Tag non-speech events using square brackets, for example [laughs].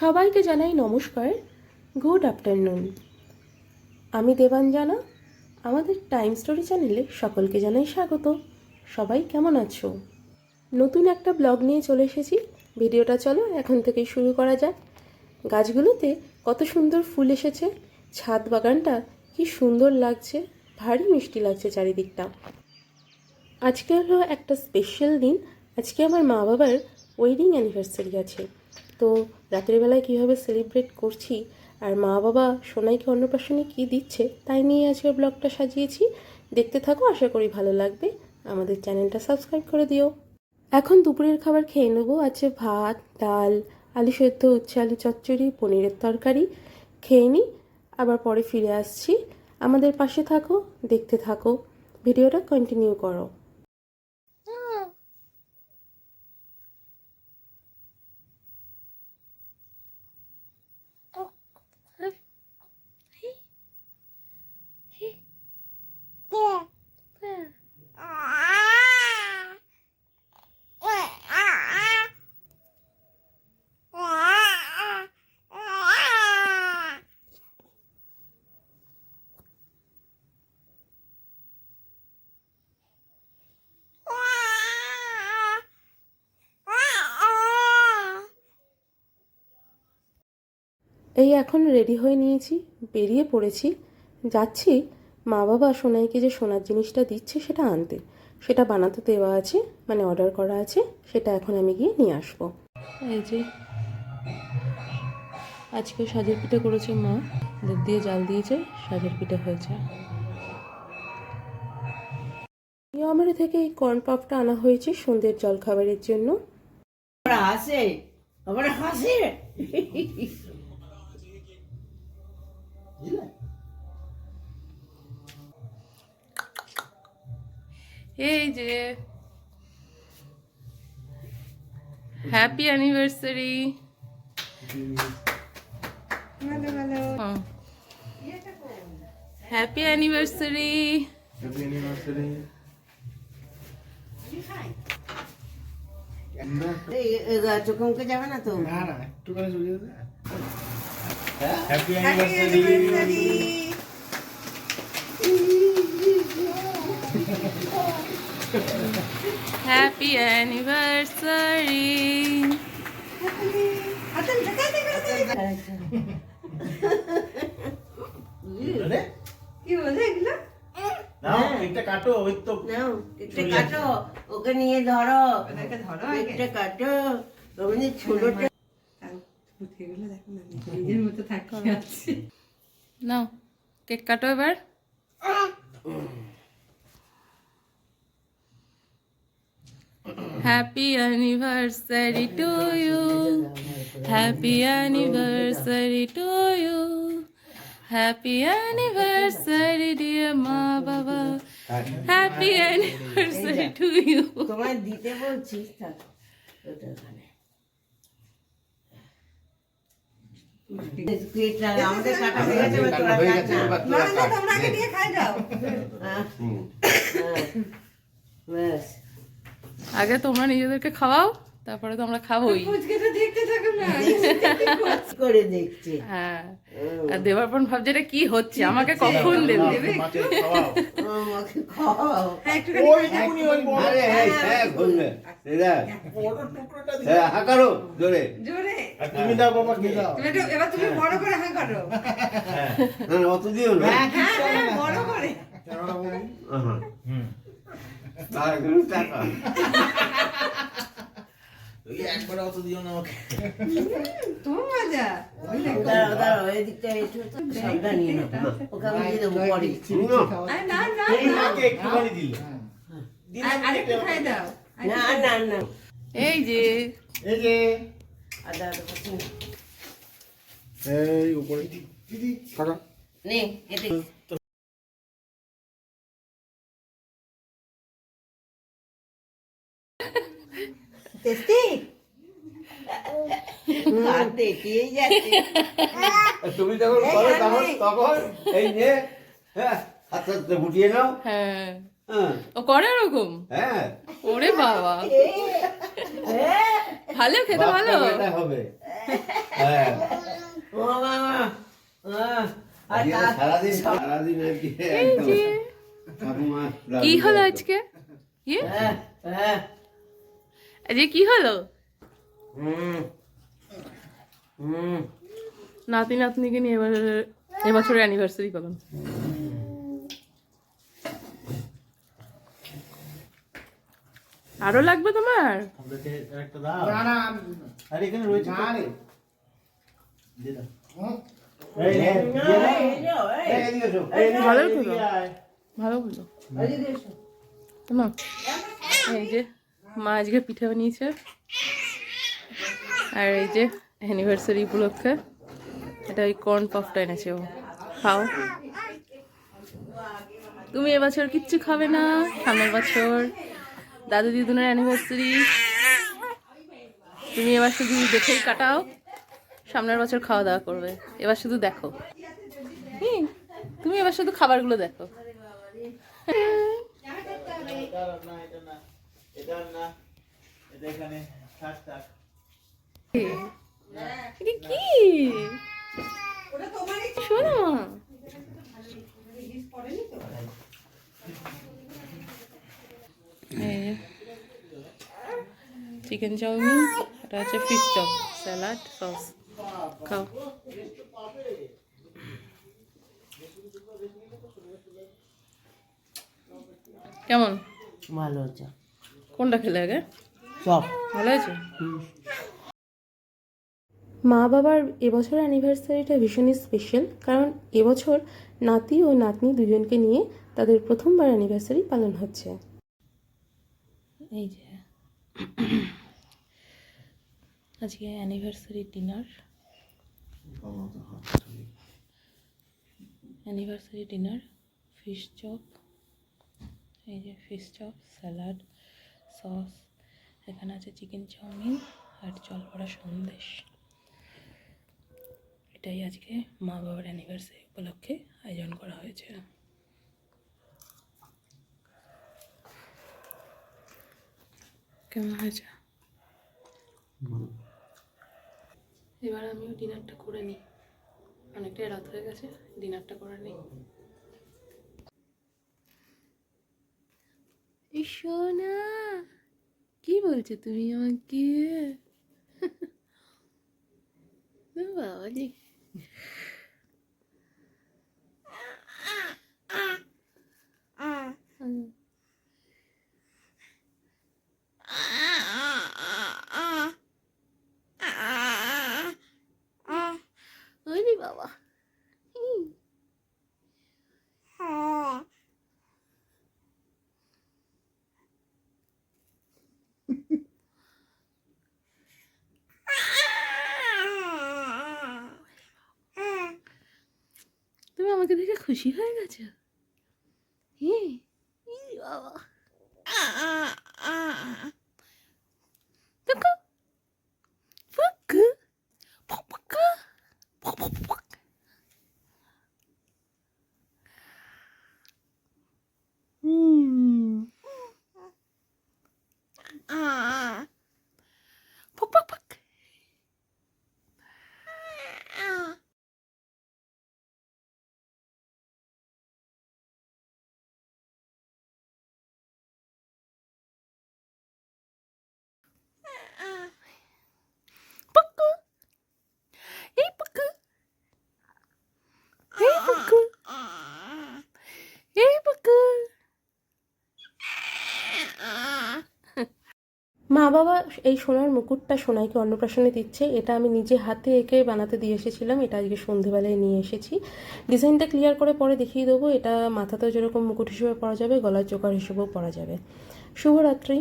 সবাইকে জানাই নমস্কার। Good afternoon. আমি দেবাঞ্জনা আমাদের টাইম স্টোরি চ্যানেলে সকলকে জানাই স্বাগত। সবাই কেমন আছো? নতুন একটা ব্লগ নিয়ে চলে এসেছি। ভিডিওটা চলো এখন থেকেই শুরু করা যাক। গাছগুলোতে কত সুন্দর ফুল এসেছে। ছাদ বাগানটা কি সুন্দর লাগছে। ভারী মিষ্টি লাগছে চারিদিকটা। আজকে হলো একটা স্পেশাল দিন। আজকে আমার মা বাবার ওয়েডিং অ্যানিভার্সারি আছে। তো রাতের বেলায় কীভাবে সেলিব্রেট করছি? আর মা বাবা সোনাইকে অন্নপ্রাশনে কী দিচ্ছে, তাই নিয়ে আজকের ব্লগটা সাজিয়েছি। দেখতে থাকো, আশা করি ভালো লাগবে। আমাদের চ্যানেলটা সাবস্ক্রাইব করে দিও। এখন দুপুরের খাবার খেয়ে নেব। আছে ভাত, ডাল, আলু সেদ্ধ, উচ্ছে আলু চচ্চড়ি, পনিরের তরকারি। খেয়ে নিই আবার পরে ফিরে আসছি। আমাদের পাশে থাকো, দেখতে থাকো। ভিডিওটা কন্টিনিউ করো। এই এখন রেডি হয়ে নিয়েছি বেরিয়ে পড়েছি। যাচ্ছি মা বাবা সোনাইকে যে সোনার জিনিসটা দিচ্ছে সেটা আনতে। সেটা বানাতে দেওয়া আছে মানে অর্ডার করা আছে সেটা এখন আমি গিয়ে নিয়ে আসব। এই যে আজকে সাজের পিঠে করেছে মা। দুধ দিয়ে জাল দিয়েছে সাজের পিঠে হয়েছে। আমার থেকে এই কর্ন পাপটা আনা হয়েছে সন্ধ্যের জলখাবারের জন্য। ওরা হাসে। এই যে happy anniversary happy anniversary Happy anniversary. চোখে মুখে যাবে না তো? না না একটুখানি চলে যেতে। হ্যাপি অ্যানিভার্সারি হ্যাপি অ্যানিভার্সারি কি বলে এগুলো নাও কেকটা কাটো ওই তো নাও কেকটা কাটো ওকে নিয়ে ধরো নাও কেক কাটো এবার। Happy anniversary to you happy anniversary to you happy anniversary dear মা বাবা হ্যাপি অ্যানিভার্সারি টু ইউ তোমায় দিতে বলছি ওটা আমাদের কাটা হয়ে তোরা না। হ্যাঁ, হ্যাঁ, ব্যাস। আগে তোমরা নিজেদেরকে খাওয়াও। তারপরে তো আমরা খাবোই। করে দেখছে? হ্যাঁ। আর দেবারপন ভাবছে এটা কি হচ্ছে? আমাকে কখন দেবে? হ্যাঁ হ্যাঁ। হ্যাঁ হ্যাঁ হ্যাঁ। অত দিও না। হুম। এই যে। এই যে। আদা আদা করছি না। এই উপরে। দিদি নে এতে টেস্টি হাত দেখিয়ে যাচ্ছে তুমি যখন করো তখন তখন এই হ্যাঁ হাতে হাতে গুটিয়ে নাও। হ্যাঁ। হ্যাঁ। ও করে ওরকম? হ্যাঁ। ওরে বাবা। ভালো খেতে ভালো? হবে। হ্যাঁ। ও মামা সারাদিন সারাদিন কি হলো আজকে? কি? হ্যাঁ, আজকে কি হলো? হুম, নাতি নাতনিকে নিয়ে এবার এবছরের অ্যানিভার্সারি করলাম আরও লাগবে তোমার? ভালো তো। ভালো এই যে মা আজকে পিঠে বানিয়েছে। আর এই যে অ্যানিভার্সারি উপলক্ষে এটা ওই কর্ন পফটা এনেছে ও। খাও। তুমি এবছর কিচ্ছু খাবে না। সামনের বছর দাদু দিদুনের অ্যানিভার্সারি তুমি এবার শুধু দেখেই কাটাও। সামনের বছর খাওয়া দাওয়া করবে। এবার শুধু দেখো। তুমি এবার শুধু খাবারগুলো দেখো। না এটা না এটা এখানে থাক থাক। এটা কি? শোনো চিকেন চাউমিন এটা হচ্ছে ফিশ চপ স্যালাড সস খাও। কেমন? ভালো হচ্ছে। কোনটা খেলে আগে? চপ। ভালো আছে মা বাবার এবছর অ্যানিভার্সারিটা ভীষণই স্পেশাল কারণ এবছর নাতি ও নাতনি দুজনকে নিয়ে তাদের প্রথমবার অ্যানিভার্সারি পালন হচ্ছে। এই যে, আজকে anniversary dinner anniversary dinner fish chop এই যে ফিশ চপ স্যালাড সস এখানে আছে চিকেন চাউমিন আর জল ভরা সন্দেশ। এটাই আজকে মা বাবার অ্যানিভার্সারি উপলক্ষে আয়োজন করা হয়েছে। কেমন হয়েছে? এবার আমিও ডিনারটা করে নিই। অনেকটাই রাত হয়ে গেছে ডিনারটা করে নিই। সোনা, কি বলছো তুমি আমাকে? [laughs] বাবা রে হুম। ওরে বাবা। তুমি আমাকে দেখে খুশি হয়ে গেছো হ্যাঁ বাবা মা বাবা এই সোনার মুকুটটা সোনাইকে অন্নপ্রাশনে দিচ্ছে, এটা আমি নিজে হাতে এঁকে বানাতে দিয়ে এসেছিলাম, এটা আজকে সন্ধেবেলায় নিয়ে এসেছি। ডিজাইনটা ক্লিয়ার করে পরে দেখিয়ে দেবো, এটা মাথাতেও যেরকম মুকুট হিসেবে পরা যাবে, গলার চোকার হিসেবেও পরা যাবে। শুভরাত্রি।